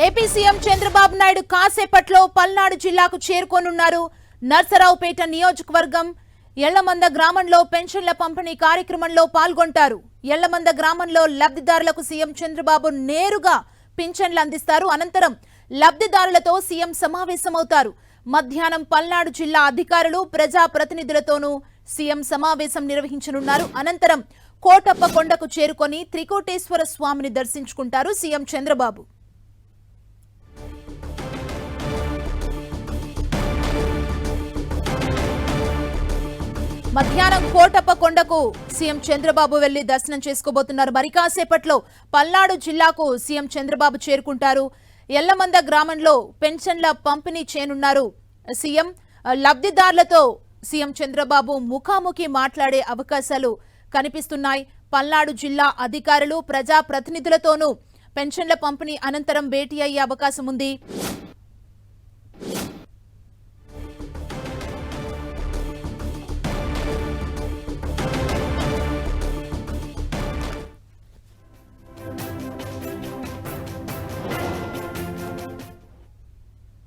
AP CM Chandrababu Naidu కాసేపట్లో పల్నాడు జిల్లాకు చేరుకోనున్నారు. నర్సరావుపేట నియోజకవర్గం ఎళ్ళమంద గ్రామంలో పెన్షన్ల పంపిణీ కార్యక్రమంలో పాల్గొంటారు. ఎళ్ళమంద గ్రామంలో లబ్ధిదారులకు సీఎం చంద్రబాబు నేరుగా పింఛన్లు అందిస్తారు. అనంతరం లబ్ధిదారులతో సీఎం సమావేశమవుతారు. మధ్యాహ్నం పల్నాడు జిల్లా అధికారులు ప్రజా ప్రతినిధులతోనూ సీఎం సమావేశం నిర్వహించనున్నారు. అనంతరం కోటప్ప కొండకు చేరుకొని త్రికోటేశ్వర స్వామిని దర్శించుకుంటారు సీఎం చంద్రబాబు. మధ్యాహ్నం కోటప్ప కొండకు సీఎం చంద్రబాబు వెళ్ళి దర్శనం చేసుకోబోతున్నారు. మరి కాసేపట్లో పల్నాడు జిల్లాకు సీఎం చంద్రబాబు చేరుకుంటారు. ఎల్లమంద గ్రామంలో పెన్షన్ల పంపిణీ చేయనున్నారు సీఎం. లబ్ధిదారులతో సీఎం చంద్రబాబు ముఖాముఖి మాట్లాడే అవకాశాలు కనిపిస్తున్నాయి. పల్నాడు జిల్లా అధికారులు ప్రజా ప్రతినిధులతోనూ పెన్షన్ల పంపిణీ అనంతరం భేటీ అయ్యే అవకాశం ఉంది.